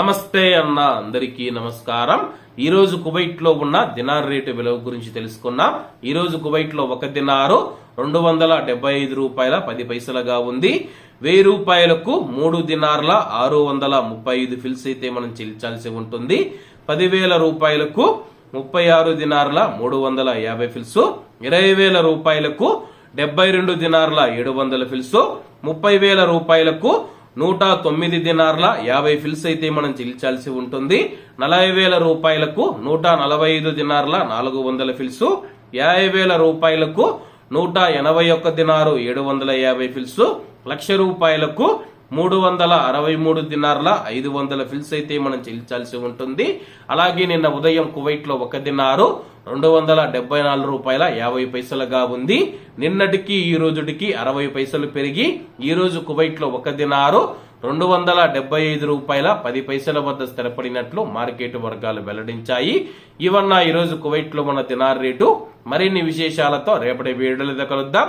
నమస్తే అన్న అందరికీ నమస్కారం. ఈరోజు కువైట్లో కువైట్లో ఉన్న దినార్ రేటు విలువ గురించి తెలుసుకున్నాం. ఈరోజు కువైట్లో కువైట్లో ఒక దినారు రెండు వందల డెబ్బై ఐదు రూపాయల పది పైసలుగా ఉంది. వెయ్యి రూపాయలకు మూడు దినార్ల ఆరు వందల ముప్పై ఐదు ఫిల్స్ అయితే మనం చెల్లించాల్సి ఉంటుంది. పదివేల రూపాయలకు ముప్పై ఆరు దినార్ల మూడు వందల యాభై ఫిల్స్ ఇరవై వేల రూపాయలకు డెబ్బై రెండు దినార్ల ఏడు వందల ఫిల్స్ ముప్పై వేల రూపాయలకు నూట తొమ్మిది దినార్ల యాభై ఫిల్స్ అయితే మనం చెల్లించాల్సి ఉంటుంది. నలభై వేల రూపాయలకు నూట నలభై ఐదు దినార్ల నాలుగు వందల ఫిల్స్. యాభై వేల రూపాయలకు నూట ఎనభై ఒక్క దినారు ఏడు వందల యాభై ఫిల్స్. లక్ష రూపాయలకు మూడు వందల అరవై మూడు దినార్ల ఐదు వందల ఫిల్స్ అయితే మనం చెల్లించాల్సి ఉంటుంది. అలాగే నిన్న ఉదయం కువైట్లో ఒక దినారు రెండు వందల డెబ్బై నాలుగు రూపాయల యాభై పైసలుగా ఉంది. నిన్నటికి ఈ రోజుటికి అరవై పైసలు పెరిగి ఈ రోజు కువైట్లో ఒక దినారు రెండు వందల డెబ్బై ఐదు రూపాయల పది పైసల వద్ద స్థిరపడినట్లు మార్కెట్ వర్గాలు వెల్లడించాయి. ఇవన్న ఈ రోజు కువైట్లో మన దినార్ రేటు. మరిన్ని విశేషాలతో రేపటి వీడియోలో కలుద్దాం.